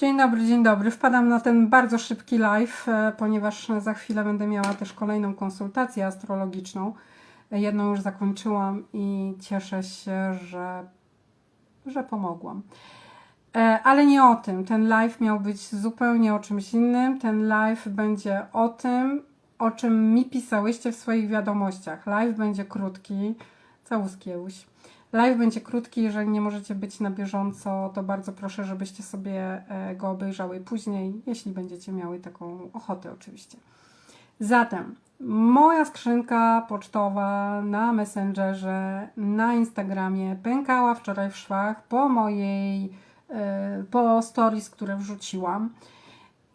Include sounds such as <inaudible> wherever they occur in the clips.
Dzień dobry, dzień dobry. Wpadam na ten bardzo szybki live, e, ponieważ za chwilę będę miała też kolejną konsultację astrologiczną. Jedną już zakończyłam i cieszę się, że, że pomogłam. E, Ale nie o tym. Ten live miał być zupełnie o czymś innym. Ten live będzie o tym, o czym mi pisałyście w swoich wiadomościach. Live będzie krótki. Całuski Jełuś. Live będzie krótki, jeżeli nie możecie być na bieżąco, to bardzo proszę, żebyście sobie e, go obejrzały później, jeśli będziecie miały taką ochotę oczywiście. Zatem moja skrzynka pocztowa na Messengerze, na Instagramie pękała wczoraj w szwach po mojej, e, po stories, które wrzuciłam.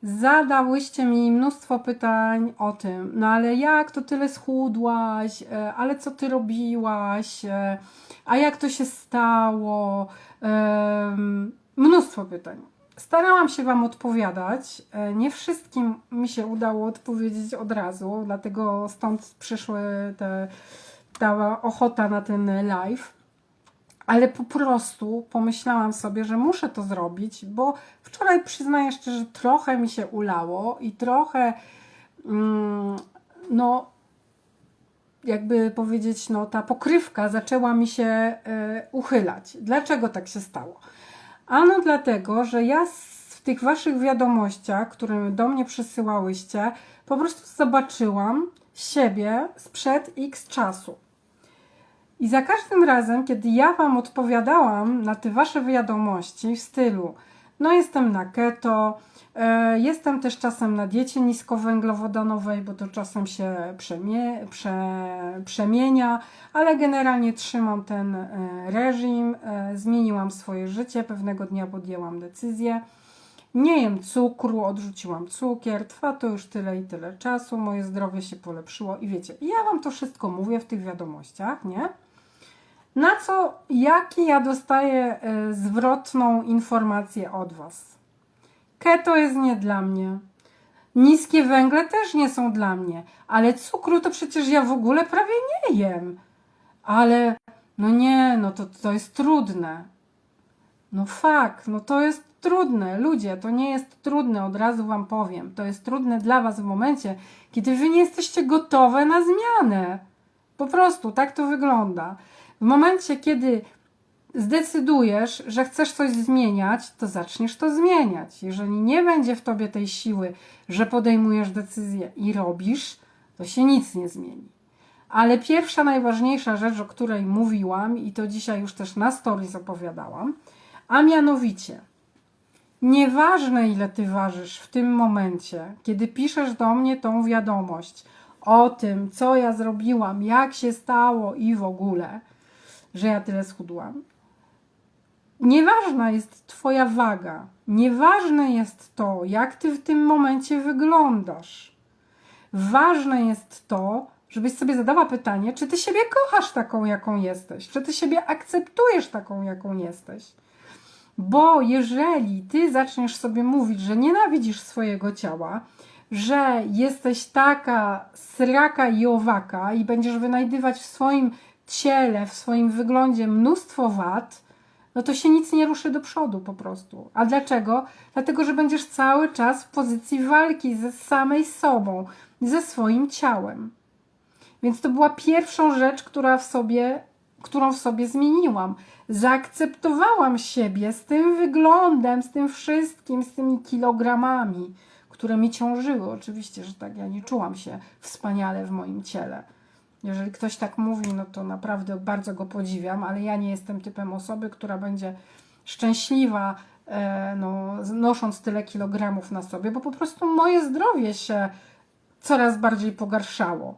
Zadałyście mi mnóstwo pytań o tym, no ale jak to tyle schudłaś, e, ale co ty robiłaś, e, a jak to się stało? Mnóstwo pytań. Starałam się Wam odpowiadać. E, Nie wszystkim mi się udało odpowiedzieć od razu, dlatego stąd przyszły te, ta ochota na ten live. Ale po prostu pomyślałam sobie, że muszę to zrobić, bo wczoraj przyznaję szczerze, że trochę mi się ulało i trochę, mm, no, jakby powiedzieć, no, ta pokrywka zaczęła mi się e, uchylać. Dlaczego tak się stało? Ano dlatego, że ja w tych waszych wiadomościach, które do mnie przysyłałyście, po prostu zobaczyłam siebie sprzed x czasu. I za każdym razem, kiedy ja Wam odpowiadałam na te Wasze wiadomości w stylu, no jestem na keto, e, jestem też czasem na diecie niskowęglowodanowej, bo to czasem się przemie, prze, przemienia, ale generalnie trzymam ten e, reżim, e, zmieniłam swoje życie, pewnego dnia podjęłam decyzję. Nie jem cukru, odrzuciłam cukier, trwa to już tyle i tyle czasu, moje zdrowie się polepszyło i wiecie, ja Wam to wszystko mówię w tych wiadomościach, nie? Na co, jaki ja dostaję y, zwrotną informację od Was? Keto jest nie dla mnie. Niskie węgle też nie są dla mnie, ale cukru to przecież ja w ogóle prawie nie jem. Ale no nie, no to, to jest trudne. No fakt, no to jest trudne. Ludzie, to nie jest trudne, od razu Wam powiem. To jest trudne dla Was w momencie, kiedy Wy nie jesteście gotowe na zmianę. Po prostu tak to wygląda. W momencie, kiedy zdecydujesz, że chcesz coś zmieniać, to zaczniesz to zmieniać. Jeżeli nie będzie w tobie tej siły, że podejmujesz decyzję i robisz, to się nic nie zmieni. Ale pierwsza, najważniejsza rzecz, o której mówiłam, i to dzisiaj już też na stories opowiadałam, a mianowicie, nieważne ile ty ważysz w tym momencie, kiedy piszesz do mnie tą wiadomość o tym, co ja zrobiłam, jak się stało i w ogóle, że ja tyle schudłam. Nieważna jest Twoja waga, nieważne jest to, jak Ty w tym momencie wyglądasz. Ważne jest to, żebyś sobie zadała pytanie, czy Ty siebie kochasz taką, jaką jesteś, czy Ty siebie akceptujesz taką, jaką jesteś. Bo jeżeli Ty zaczniesz sobie mówić, że nienawidzisz swojego ciała, że jesteś taka sraka i owaka i będziesz wynajdywać w swoim ciele, w swoim wyglądzie mnóstwo wad, no to się nic nie ruszy do przodu po prostu. A dlaczego? Dlatego, że będziesz cały czas w pozycji walki ze samej sobą, ze swoim ciałem. Więc to była pierwszą rzecz, która w sobie, którą w sobie zmieniłam. Zaakceptowałam siebie z tym wyglądem, z tym wszystkim, z tymi kilogramami, które mi ciążyły. Oczywiście, że tak, ja nie czułam się wspaniale w moim ciele. Jeżeli ktoś tak mówi, no to naprawdę bardzo go podziwiam, ale ja nie jestem typem osoby, która będzie szczęśliwa, e, no, nosząc tyle kilogramów na sobie, bo po prostu moje zdrowie się coraz bardziej pogarszało.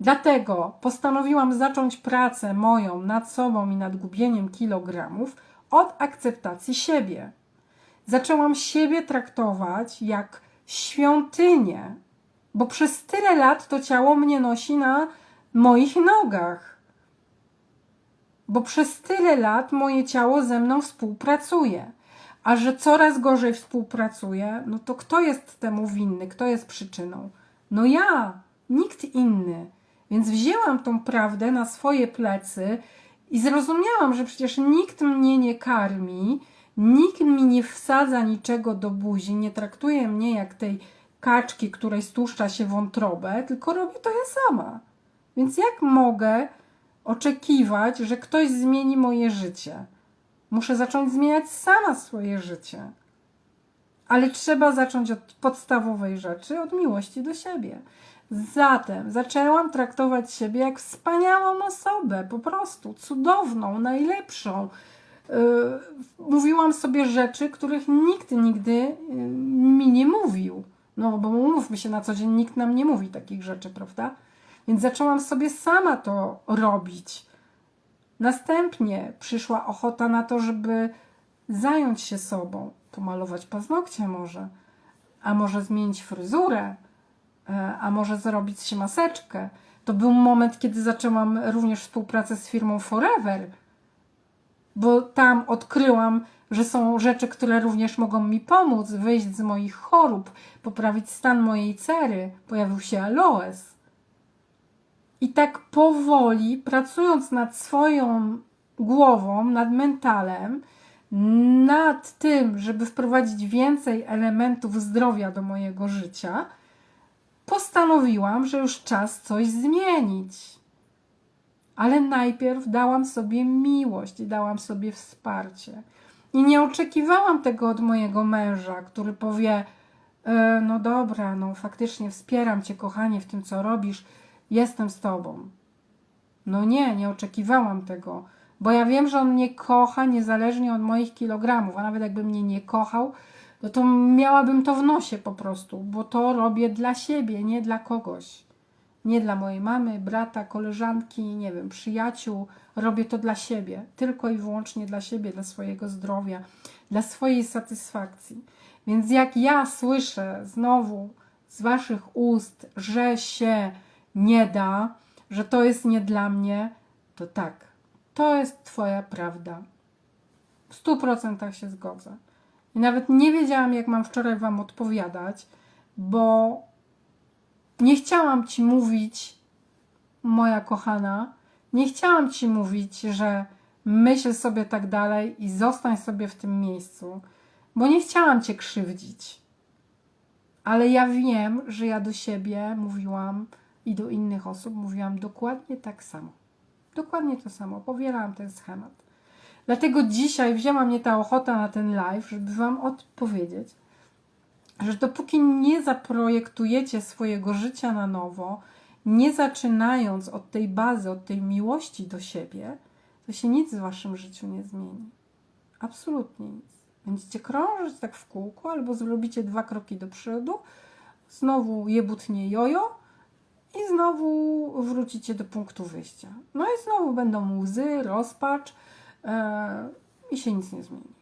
Dlatego postanowiłam zacząć pracę moją nad sobą i nad gubieniem kilogramów od akceptacji siebie. Zaczęłam siebie traktować jak świątynię, bo przez tyle lat to ciało mnie nosi na moich nogach. Bo przez tyle lat moje ciało ze mną współpracuje. A że coraz gorzej współpracuje, no to kto jest temu winny? Kto jest przyczyną? No ja, nikt inny. Więc wzięłam tą prawdę na swoje plecy i zrozumiałam, że przecież nikt mnie nie karmi, Nikt mi nie wsadza niczego do buzi, nie traktuje mnie jak tej kaczki, której stłuszcza się wątrobę, tylko robię to ja sama. Więc jak mogę oczekiwać, że ktoś zmieni moje życie? Muszę zacząć zmieniać sama swoje życie. Ale trzeba zacząć od podstawowej rzeczy, od miłości do siebie. Zatem zaczęłam traktować siebie jak wspaniałą osobę, po prostu cudowną, najlepszą. Yy, mówiłam sobie rzeczy, których nikt nigdy yy, mi nie mówił. No, bo umówmy się, na co dzień nikt nam nie mówi takich rzeczy, prawda? Więc zaczęłam sobie sama to robić. Następnie przyszła ochota na to, żeby zająć się sobą, pomalować paznokcie może, a może zmienić fryzurę, e, a może zrobić się maseczkę. To był moment, kiedy zaczęłam również współpracę z firmą Forever, bo tam odkryłam, że są rzeczy, które również mogą mi pomóc wyjść z moich chorób, poprawić stan mojej cery. Pojawił się aloes. I tak powoli, pracując nad swoją głową, nad mentalem, nad tym, żeby wprowadzić więcej elementów zdrowia do mojego życia, postanowiłam, że już czas coś zmienić. Ale najpierw dałam sobie miłość dałam sobie wsparcie. I nie oczekiwałam tego od mojego męża, który powie: e, No dobra, no faktycznie wspieram cię, kochanie, w tym, co robisz, jestem z tobą. No nie, nie oczekiwałam tego, bo ja wiem, że on mnie kocha niezależnie od moich kilogramów, a nawet jakby mnie nie kochał, no to miałabym to w nosie po prostu, bo to robię dla siebie, nie dla kogoś. Nie dla mojej mamy, brata, koleżanki, nie wiem, przyjaciół. Robię to dla siebie, tylko i wyłącznie dla siebie, dla swojego zdrowia, dla swojej satysfakcji. Więc jak ja słyszę znowu z Waszych ust, że się nie da, że to jest nie dla mnie, to tak, to jest Twoja prawda. W stu procentach się zgodzę. I nawet nie wiedziałam, jak mam wczoraj Wam odpowiadać, bo nie chciałam ci mówić, moja kochana, nie chciałam ci mówić, że myśl sobie tak dalej i zostań sobie w tym miejscu, bo nie chciałam cię krzywdzić. Ale ja wiem, że ja do siebie mówiłam i do innych osób mówiłam dokładnie tak samo. Dokładnie to samo. Powierałam ten schemat. Dlatego dzisiaj wzięła mnie ta ochota na ten live, żeby Wam odpowiedzieć, że dopóki nie zaprojektujecie swojego życia na nowo, nie zaczynając od tej bazy, od tej miłości do siebie, to się nic w waszym życiu nie zmieni. Absolutnie nic. Będziecie krążyć tak w kółku, albo zrobicie dwa kroki do przodu, znowu jebutnie jojo i znowu wrócicie do punktu wyjścia. No i znowu będą łzy, rozpacz yy, i się nic nie zmieni.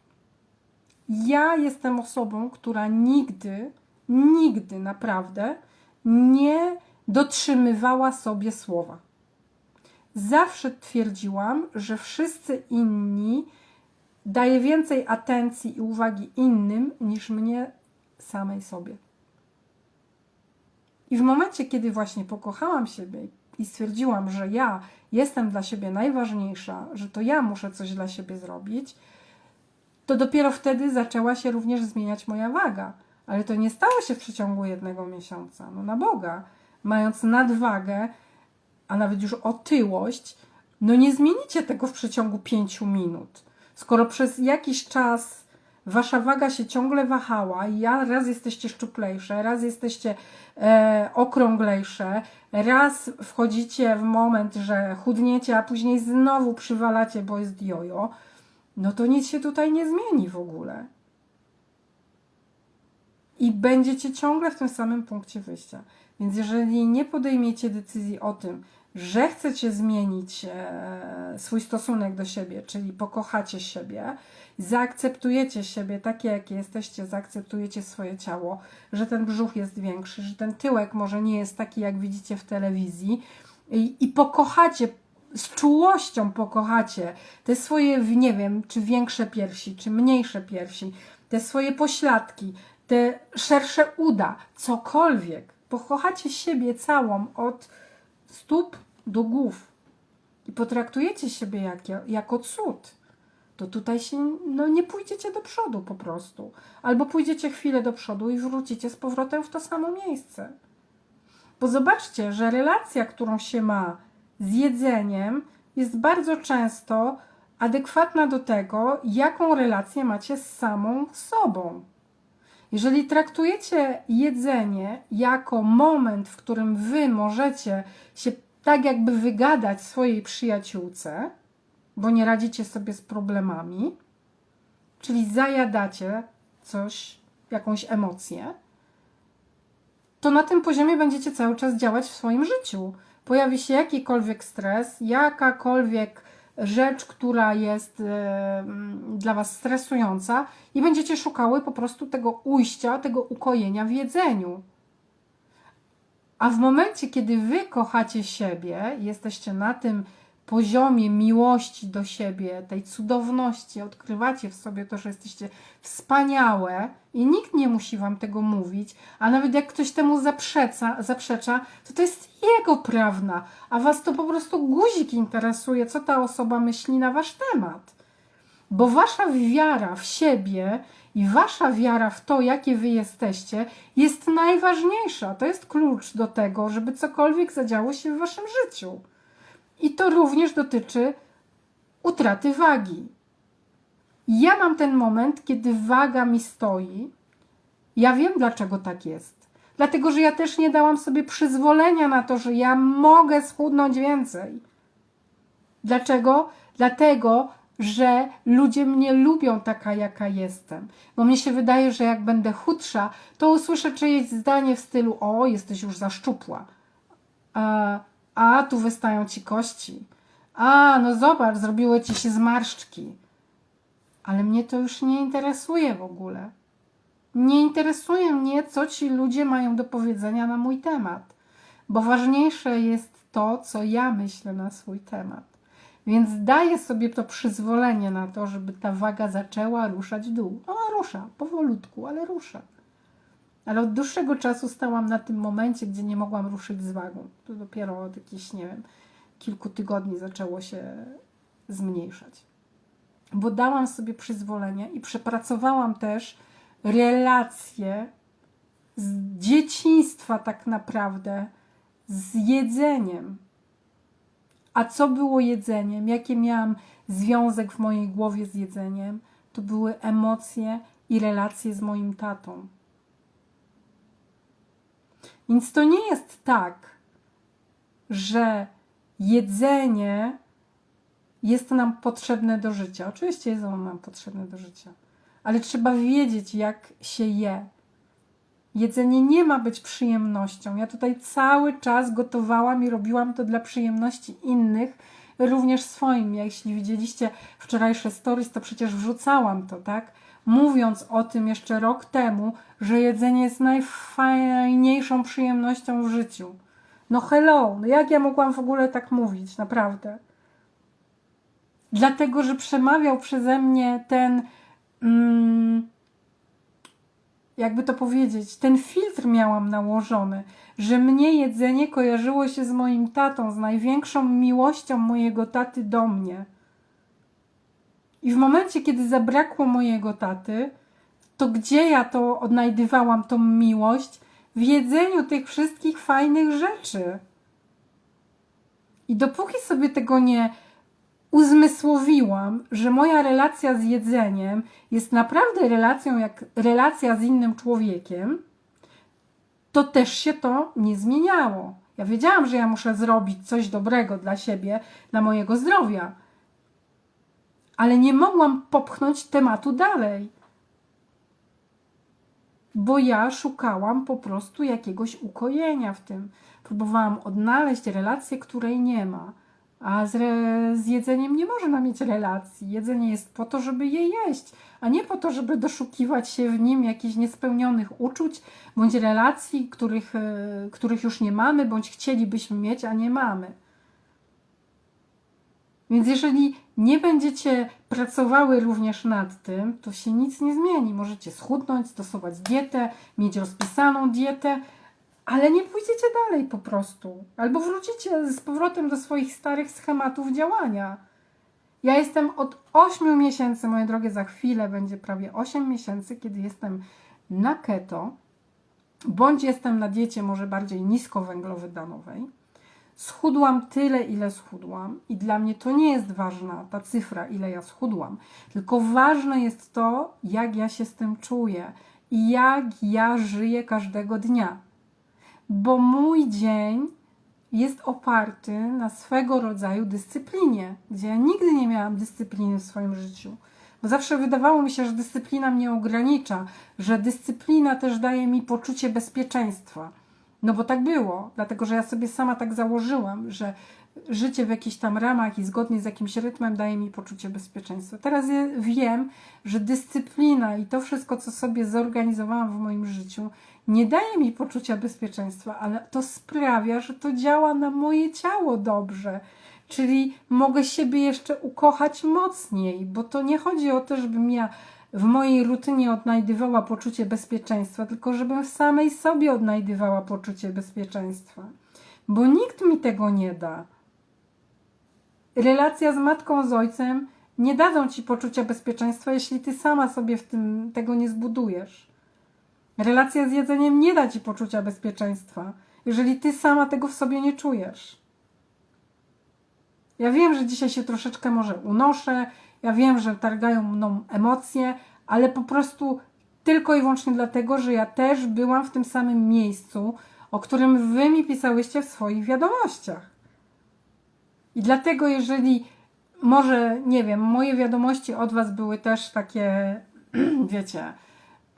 Ja jestem osobą, która nigdy, nigdy naprawdę nie dotrzymywała sobie słowa. Zawsze twierdziłam, że wszyscy inni daje więcej atencji i uwagi innym niż mnie samej sobie. I w momencie, kiedy właśnie pokochałam siebie i stwierdziłam, że ja jestem dla siebie najważniejsza, że to ja muszę coś dla siebie zrobić, to dopiero wtedy zaczęła się również zmieniać moja waga. Ale to nie stało się w przeciągu jednego miesiąca. No na Boga. Mając nadwagę, a nawet już otyłość, no nie zmienicie tego w przeciągu pięciu minut. Skoro przez jakiś czas wasza waga się ciągle wahała i ja raz jesteście szczuplejsze, raz jesteście e, okrąglejsze, raz wchodzicie w moment, że chudniecie, a później znowu przywalacie, bo jest jojo, no to nic się tutaj nie zmieni w ogóle. I będziecie ciągle w tym samym punkcie wyjścia. Więc jeżeli nie podejmiecie decyzji o tym, że chcecie zmienić e, swój stosunek do siebie, czyli pokochacie siebie, zaakceptujecie siebie takie, jakie jesteście, zaakceptujecie swoje ciało, że ten brzuch jest większy, że ten tyłek może nie jest taki, jak widzicie w telewizji, i, i pokochacie z czułością pokochacie te swoje, nie wiem, czy większe piersi, czy mniejsze piersi, te swoje pośladki, te szersze uda, cokolwiek. Pokochacie siebie całą od stóp do głów i potraktujecie siebie jak, jako cud. to tutaj się no, nie pójdziecie do przodu po prostu. Albo pójdziecie chwilę do przodu i wrócicie z powrotem w to samo miejsce. Bo zobaczcie, że relacja, którą się ma z jedzeniem, jest bardzo często adekwatna do tego, jaką relację macie z samą sobą. Jeżeli traktujecie jedzenie jako moment, w którym wy możecie się tak jakby wygadać swojej przyjaciółce, bo nie radzicie sobie z problemami, czyli zajadacie coś, jakąś emocję, to na tym poziomie będziecie cały czas działać w swoim życiu. Pojawi się jakikolwiek stres, jakakolwiek rzecz, która jest e, dla Was stresująca, i będziecie szukały po prostu tego ujścia, tego ukojenia w jedzeniu. A w momencie, kiedy Wy kochacie siebie, jesteście na tym poziomie miłości do siebie, tej cudowności, odkrywacie w sobie to, że jesteście wspaniałe i nikt nie musi wam tego mówić, a nawet jak ktoś temu zaprzecza, zaprzecza to to jest jego prawna, a was to po prostu guzik interesuje, co ta osoba myśli na wasz temat. Bo wasza wiara w siebie i wasza wiara w to, jakie wy jesteście, jest najważniejsza. To jest klucz do tego, żeby cokolwiek zadziało się w waszym życiu. I to również dotyczy utraty wagi. Ja mam ten moment, kiedy waga mi stoi. Ja wiem, dlaczego tak jest. Dlatego, że ja też nie dałam sobie przyzwolenia na to, że ja mogę schudnąć więcej. Dlaczego? Dlatego, że ludzie mnie lubią taka, jaka jestem. Bo mnie się wydaje, że jak będę chudsza, to usłyszę czyjeś zdanie w stylu: O, jesteś już za szczupła. A, a tu wystają ci kości. A, no zobacz, zrobiły ci się zmarszczki. Ale mnie to już nie interesuje w ogóle. Nie interesuje mnie, co ci ludzie mają do powiedzenia na mój temat, bo ważniejsze jest to, co ja myślę na swój temat. Więc daję sobie to przyzwolenie na to, żeby ta waga zaczęła ruszać w dół. Ona rusza, powolutku, ale rusza. Ale od dłuższego czasu stałam na tym momencie, gdzie nie mogłam ruszyć z wagą. To dopiero od jakichś, nie wiem, kilku tygodni zaczęło się zmniejszać. Bo dałam sobie przyzwolenie i przepracowałam też relacje z dzieciństwa, tak naprawdę, z jedzeniem. A co było jedzeniem? Jaki miałam związek w mojej głowie z jedzeniem? To były emocje i relacje z moim tatą. Więc to nie jest tak, że jedzenie jest nam potrzebne do życia. Oczywiście jest ono nam potrzebne do życia, ale trzeba wiedzieć, jak się je. Jedzenie nie ma być przyjemnością. Ja tutaj cały czas gotowałam i robiłam to dla przyjemności innych, również swoim. Ja, jeśli widzieliście wczorajsze stories, to przecież wrzucałam to, tak? Mówiąc o tym jeszcze rok temu, że jedzenie jest najfajniejszą przyjemnością w życiu. No hello, no jak ja mogłam w ogóle tak mówić, naprawdę? Dlatego, że przemawiał przeze mnie ten, mm, jakby to powiedzieć, ten filtr miałam nałożony, że mnie jedzenie kojarzyło się z moim tatą, z największą miłością mojego taty do mnie. I w momencie, kiedy zabrakło mojego taty, to gdzie ja to odnajdywałam, tą miłość? W jedzeniu tych wszystkich fajnych rzeczy. I dopóki sobie tego nie uzmysłowiłam, że moja relacja z jedzeniem jest naprawdę relacją jak relacja z innym człowiekiem, to też się to nie zmieniało. Ja wiedziałam, że ja muszę zrobić coś dobrego dla siebie, dla mojego zdrowia, ale nie mogłam popchnąć tematu dalej, bo ja szukałam po prostu jakiegoś ukojenia w tym. Próbowałam odnaleźć relację, której nie ma. A z, z jedzeniem nie można mieć relacji. Jedzenie jest po to, żeby je jeść, a nie po to, żeby doszukiwać się w nim jakichś niespełnionych uczuć bądź relacji, których, e, których już nie mamy, bądź chcielibyśmy mieć, a nie mamy. Więc jeżeli nie będziecie pracowały również nad tym, to się nic nie zmieni. Możecie schudnąć, stosować dietę, mieć rozpisaną dietę, ale nie pójdziecie dalej po prostu. Albo wrócicie z powrotem do swoich starych schematów działania. Ja jestem od 8 miesięcy, moje drogie, za chwilę będzie prawie 8 miesięcy, kiedy jestem na keto, bądź jestem na diecie może bardziej niskowęglowodanowej. Schudłam tyle, ile schudłam, i dla mnie to nie jest ważna ta cyfra, ile ja schudłam, tylko ważne jest to, jak ja się z tym czuję i jak ja żyję każdego dnia. Bo mój dzień jest oparty na swego rodzaju dyscyplinie, gdzie ja nigdy nie miałam dyscypliny w swoim życiu. Bo zawsze wydawało mi się, że dyscyplina mnie ogranicza, że dyscyplina też daje mi poczucie bezpieczeństwa. No bo tak było, dlatego że ja sobie sama tak założyłam, że życie w jakichś tam ramach i zgodnie z jakimś rytmem daje mi poczucie bezpieczeństwa. Teraz ja wiem, że dyscyplina i to wszystko, co sobie zorganizowałam w moim życiu, nie daje mi poczucia bezpieczeństwa, ale to sprawia, że to działa na moje ciało dobrze. Czyli mogę siebie jeszcze ukochać mocniej, bo to nie chodzi o to, żebym ja w mojej rutynie odnajdywała poczucie bezpieczeństwa, tylko żebym w samej sobie odnajdywała poczucie bezpieczeństwa. Bo nikt mi tego nie da. Relacja z matką, z ojcem nie dadzą ci poczucia bezpieczeństwa, jeśli ty sama sobie w tym tego nie zbudujesz. Relacja z jedzeniem nie da ci poczucia bezpieczeństwa, jeżeli ty sama tego w sobie nie czujesz. Ja wiem, że dzisiaj się troszeczkę może unoszę, ja wiem, że targają mną emocje, ale po prostu tylko i wyłącznie dlatego, że ja też byłam w tym samym miejscu, o którym wy mi pisałyście w swoich wiadomościach. I dlatego, jeżeli może, nie wiem, moje wiadomości od was były też takie, <clears throat> wiecie,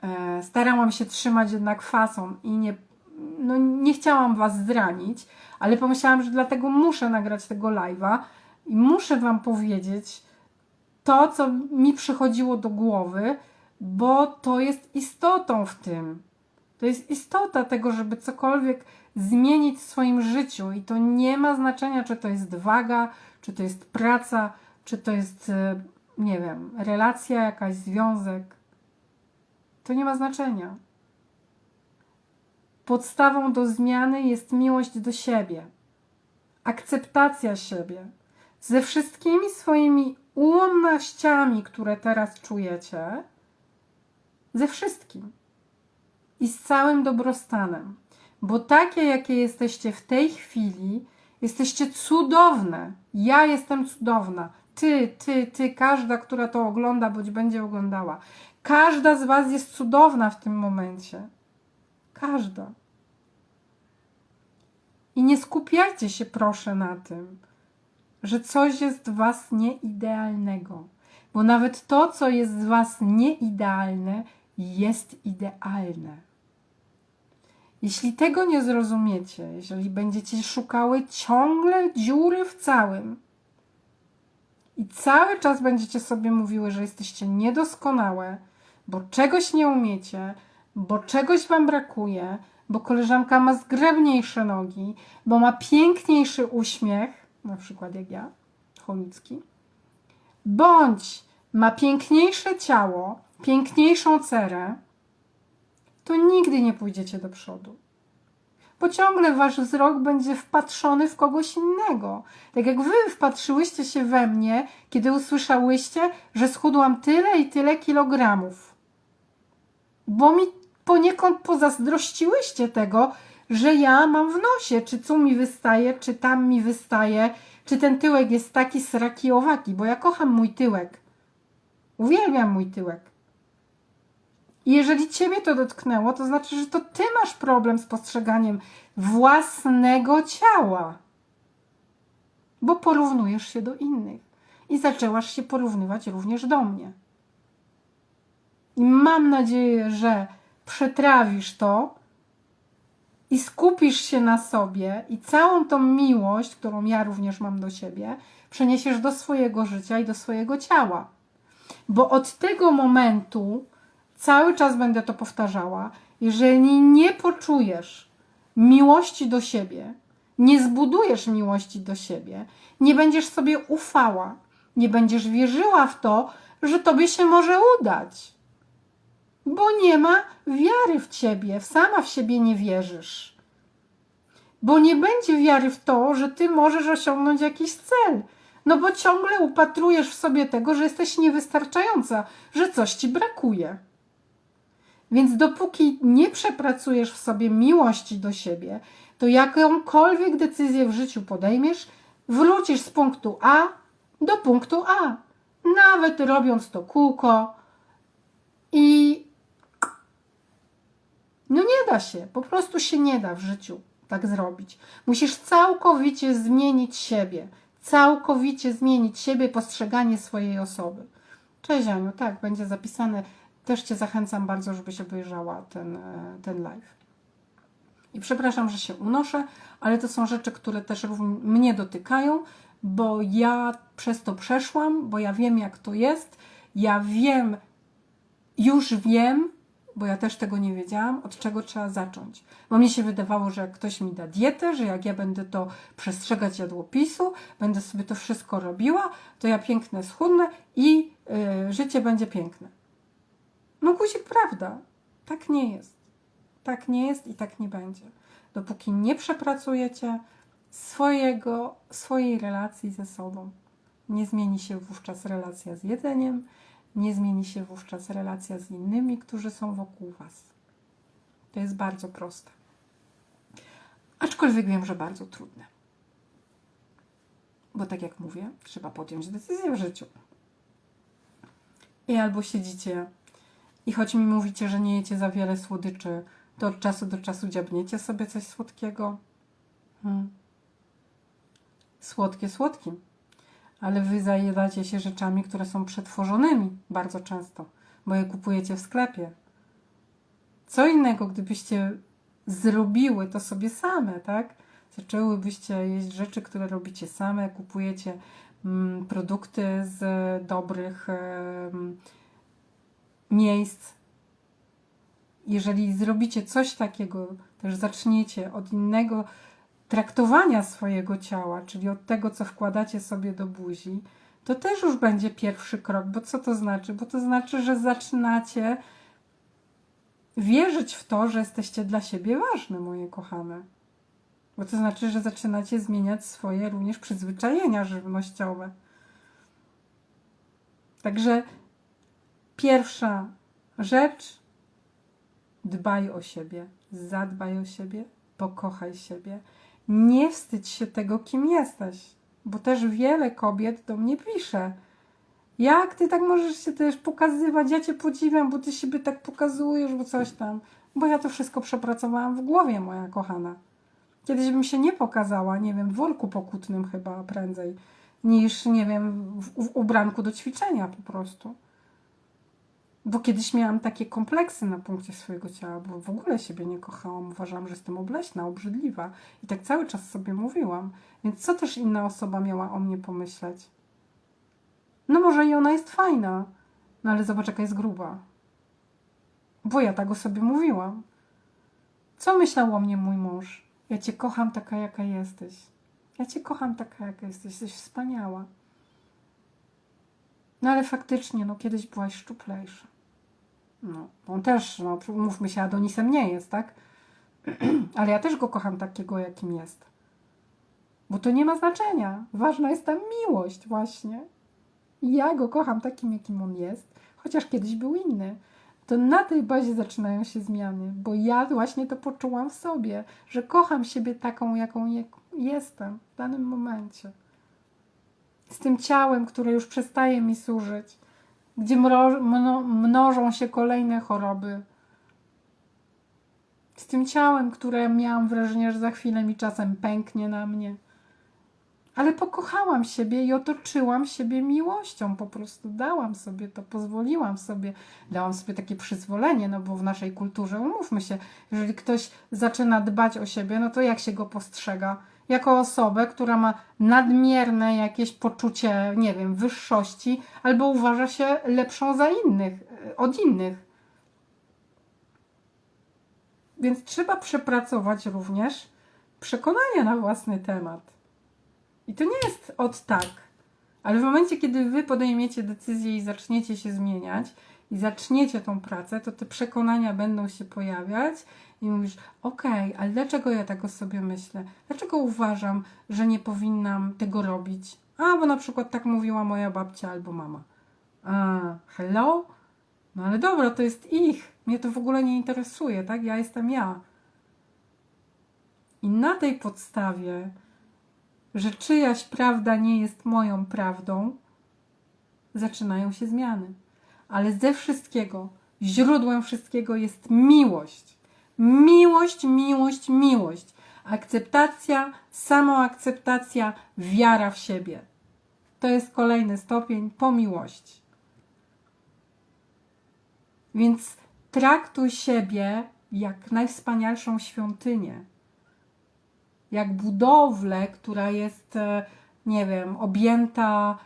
e, starałam się trzymać jednak fason i nie, no, nie chciałam was zranić, ale pomyślałam, że dlatego muszę nagrać tego live'a i muszę wam powiedzieć to, co mi przychodziło do głowy, bo to jest istotą w tym. To jest istota tego, żeby cokolwiek zmienić w swoim życiu i to nie ma znaczenia, czy to jest waga, czy to jest praca, czy to jest, e, nie wiem, relacja, jakaś związek. To nie ma znaczenia. Podstawą do zmiany jest miłość do siebie, akceptacja siebie ze wszystkimi swoimi ułomnościami, które teraz czujecie, ze wszystkim i z całym dobrostanem. Bo takie, jakie jesteście w tej chwili, jesteście cudowne. Ja jestem cudowna. Ty, ty, ty, każda, która to ogląda bądź będzie oglądała. Każda z Was jest cudowna w tym momencie. Każda. I nie skupiajcie się, proszę, na tym, że coś jest w Was nieidealnego. Bo nawet to, co jest z Was nieidealne, jest idealne. Jeśli tego nie zrozumiecie, jeżeli będziecie szukały ciągle dziury w całym i cały czas będziecie sobie mówiły, że jesteście niedoskonałe, bo czegoś nie umiecie, bo czegoś wam brakuje, bo koleżanka ma zgrabniejsze nogi, bo ma piękniejszy uśmiech, na przykład jak ja, chomicki, bądź ma piękniejsze ciało, piękniejszą cerę, to nigdy nie pójdziecie do przodu. Bo ciągle wasz wzrok będzie wpatrzony w kogoś innego. Tak jak wy wpatrzyłyście się we mnie, kiedy usłyszałyście, że schudłam tyle i tyle kilogramów. Bo mi poniekąd pozazdrościłyście tego, że ja mam w nosie, czy tu mi wystaje, czy tam mi wystaje, czy ten tyłek jest taki sraki owaki, bo ja kocham mój tyłek. Uwielbiam mój tyłek. I jeżeli ciebie to dotknęło, to znaczy, że to ty masz problem z postrzeganiem własnego ciała. Bo porównujesz się do innych. I zaczęłaś się porównywać również do mnie. I mam nadzieję, że przetrawisz to i skupisz się na sobie i całą tą miłość, którą ja również mam do siebie, przeniesiesz do swojego życia i do swojego ciała. Bo od tego momentu cały czas będę to powtarzała. Jeżeli nie poczujesz miłości do siebie, nie zbudujesz miłości do siebie, nie będziesz sobie ufała, nie będziesz wierzyła w to, że tobie się może udać. Bo nie ma wiary w ciebie, sama w siebie nie wierzysz. Bo nie będzie wiary w to, że ty możesz osiągnąć jakiś cel, No bo ciągle upatrujesz w sobie tego, że jesteś niewystarczająca, że coś ci brakuje. Więc dopóki nie przepracujesz w sobie miłości do siebie, to jakąkolwiek decyzję w życiu podejmiesz, wrócisz z punktu A do punktu A. Nawet robiąc to kółko i da się, po prostu się nie da w życiu tak zrobić. Musisz całkowicie zmienić siebie, całkowicie zmienić siebie, postrzeganie swojej osoby. Cześć Aniu, tak, będzie zapisane. Też Cię zachęcam bardzo, żebyś obejrzała ten, e, ten live. I przepraszam, że się unoszę, ale to są rzeczy, które też mnie dotykają, bo ja przez to przeszłam, bo ja wiem, jak to jest. Ja wiem, już wiem, bo ja też tego nie wiedziałam, od czego trzeba zacząć. Bo mnie się wydawało, że jak ktoś mi da dietę, że jak ja będę to przestrzegać jadłopisu, będę sobie to wszystko robiła, to ja piękne schudnę i yy, życie będzie piękne. No guzik, prawda. Tak nie jest. Tak nie jest i tak nie będzie. Dopóki nie przepracujecie swojego, swojej relacji ze sobą, nie zmieni się wówczas relacja z jedzeniem, nie zmieni się wówczas relacja z innymi, którzy są wokół Was. To jest bardzo proste. Aczkolwiek wiem, że bardzo trudne. Bo tak jak mówię, trzeba podjąć decyzję w życiu. I albo siedzicie i choć mi mówicie, że nie jecie za wiele słodyczy, to od czasu do czasu dziabniecie sobie coś słodkiego. Hmm. Słodkie słodkim ale wy zajadacie się rzeczami, które są przetworzonymi bardzo często, bo je kupujecie w sklepie. Co innego, gdybyście zrobiły to sobie same, tak? Zaczęłybyście jeść rzeczy, które robicie same, kupujecie mm, produkty z dobrych mm, miejsc. Jeżeli zrobicie coś takiego, też zaczniecie od innego traktowania swojego ciała, czyli od tego, co wkładacie sobie do buzi, to też już będzie pierwszy krok. Bo co to znaczy? Bo to znaczy, że zaczynacie wierzyć w to, że jesteście dla siebie ważne, moje kochane. Bo to znaczy, że zaczynacie zmieniać swoje również przyzwyczajenia żywnościowe. Także pierwsza rzecz, dbaj o siebie, zadbaj o siebie, pokochaj siebie nie wstydź się tego, kim jesteś. Bo też wiele kobiet do mnie pisze. Jak ty tak możesz się też pokazywać? Ja cię podziwiam, bo ty siebie tak pokazujesz, bo coś tam. Bo ja to wszystko przepracowałam w głowie, moja kochana. Kiedyś bym się nie pokazała, nie wiem, w worku pokutnym chyba prędzej, niż, nie wiem, w, w ubranku do ćwiczenia po prostu. Bo kiedyś miałam takie kompleksy na punkcie swojego ciała, bo w ogóle siebie nie kochałam. Uważałam, że jestem obleśna, obrzydliwa. I tak cały czas sobie mówiłam. Więc co też inna osoba miała o mnie pomyśleć? No może i ona jest fajna, no ale zobacz, jaka jest gruba. Bo ja tak o sobie mówiłam. Co myślał o mnie mój mąż? Ja cię kocham taka, jaka jesteś. Ja cię kocham taka, jaka jesteś. Jesteś wspaniała. No ale faktycznie, no kiedyś byłaś szczuplejsza. No, on też, no, mówmy się, Adonisem nie jest, tak? <clears throat> Ale ja też go kocham takiego, jakim jest. Bo to nie ma znaczenia. Ważna jest ta miłość, właśnie. Ja go kocham takim, jakim on jest, chociaż kiedyś był inny. To na tej bazie zaczynają się zmiany, bo ja właśnie to poczułam w sobie, że kocham siebie taką, jaką je jestem w danym momencie. Z tym ciałem, które już przestaje mi służyć gdzie mnożą się kolejne choroby. Z tym ciałem, które miałam wrażenie, że za chwilę mi czasem pęknie na mnie. Ale pokochałam siebie i otoczyłam siebie miłością, po prostu dałam sobie to, pozwoliłam sobie, dałam sobie takie przyzwolenie, no bo w naszej kulturze, umówmy się, jeżeli ktoś zaczyna dbać o siebie, no to jak się go postrzega? Jako osobę, która ma nadmierne jakieś poczucie, nie wiem, wyższości, albo uważa się lepszą za innych, od innych. Więc trzeba przepracować również przekonania na własny temat. I to nie jest od tak, ale w momencie, kiedy wy podejmiecie decyzję i zaczniecie się zmieniać, i zaczniecie tą pracę, to te przekonania będą się pojawiać i mówisz, okej, okay, ale dlaczego ja tak o sobie myślę? Dlaczego uważam, że nie powinnam tego robić? A, bo na przykład tak mówiła moja babcia albo mama. A, hello? No ale dobra, to jest ich. Mnie to w ogóle nie interesuje, tak? Ja jestem ja. I na tej podstawie, że czyjaś prawda nie jest moją prawdą, zaczynają się zmiany. Ale ze wszystkiego, źródłem wszystkiego jest miłość. Miłość, miłość, miłość. Akceptacja, samoakceptacja, wiara w siebie. To jest kolejny stopień po miłości. Więc traktuj siebie jak najwspanialszą świątynię. Jak budowlę, która jest, e, nie wiem, objęta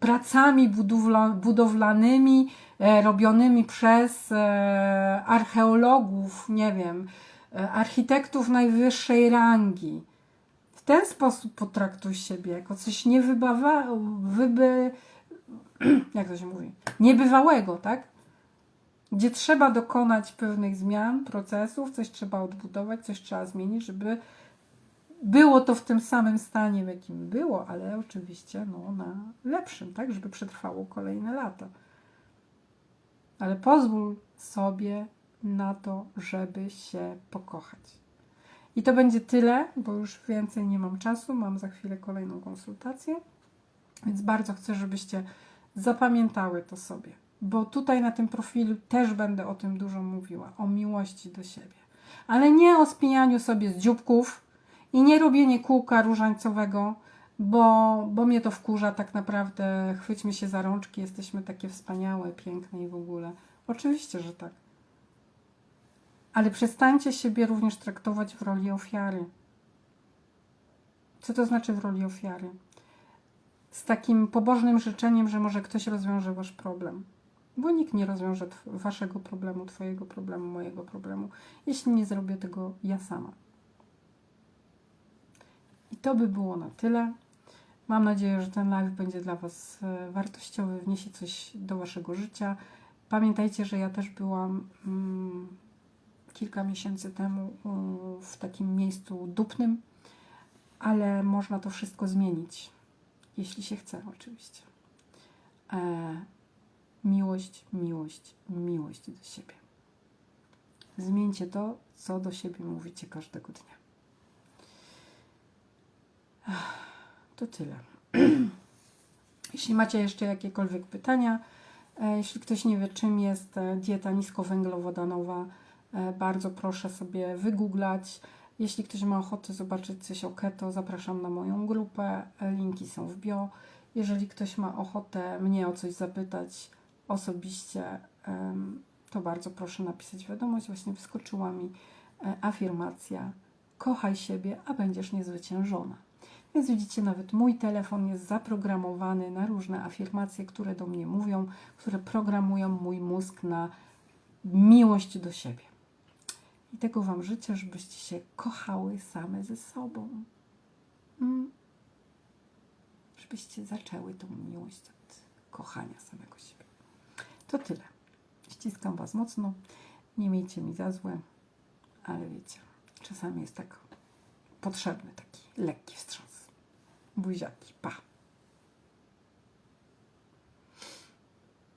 pracami budowla, budowlanymi e, robionymi przez e, archeologów, nie wiem, e, architektów najwyższej rangi. W ten sposób potraktuj siebie jako coś niewybawa, wyby, <clears throat> jak to się mówi, niebywałego, tak? Gdzie trzeba dokonać pewnych zmian, procesów, coś trzeba odbudować, coś trzeba zmienić, żeby było to w tym samym stanie, w jakim było, ale oczywiście no, na lepszym, tak, żeby przetrwało kolejne lata. Ale pozwól sobie na to, żeby się pokochać. I to będzie tyle, bo już więcej nie mam czasu. Mam za chwilę kolejną konsultację, więc bardzo chcę, żebyście zapamiętały to sobie, bo tutaj na tym profilu też będę o tym dużo mówiła o miłości do siebie, ale nie o spijaniu sobie z dzióbków i nie robienie kółka różańcowego, bo, bo mnie to wkurza tak naprawdę. Chwyćmy się za rączki, jesteśmy takie wspaniałe, piękne i w ogóle. Oczywiście, że tak. Ale przestańcie siebie również traktować w roli ofiary. Co to znaczy w roli ofiary? Z takim pobożnym życzeniem, że może ktoś rozwiąże wasz problem. Bo nikt nie rozwiąże waszego problemu, twojego problemu, mojego problemu, jeśli nie zrobię tego ja sama. To by było na tyle. Mam nadzieję, że ten live będzie dla Was e, wartościowy, wniesie coś do Waszego życia. Pamiętajcie, że ja też byłam mm, kilka miesięcy temu w takim miejscu dupnym, ale można to wszystko zmienić, jeśli się chce, oczywiście. E, miłość, miłość, miłość do siebie. Zmieńcie to, co do siebie mówicie każdego dnia. To tyle. <clears throat> Jeśli macie jeszcze jakiekolwiek pytania, e, jeśli ktoś nie wie, czym jest e, dieta niskowęglowodanowa, e, bardzo proszę sobie wygooglać. Jeśli ktoś ma ochotę zobaczyć coś o keto, zapraszam na moją grupę. Linki są w bio. Jeżeli ktoś ma ochotę mnie o coś zapytać osobiście, to bardzo proszę napisać wiadomość. Właśnie wyskoczyła mi afirmacja: kochaj siebie, a będziesz niezwyciężona. Więc widzicie, nawet mój telefon jest zaprogramowany na różne afirmacje, które do mnie mówią, które programują mój mózg na miłość do siebie. I tego Wam życzę, żebyście się kochały same ze sobą. Mm. Żebyście zaczęły tą miłość od kochania samego siebie. To tyle. Ściskam Was mocno. Nie miejcie mi za złe, ale wiecie, czasami jest tak potrzebny taki lekki wstrząs. Bouillac, pas.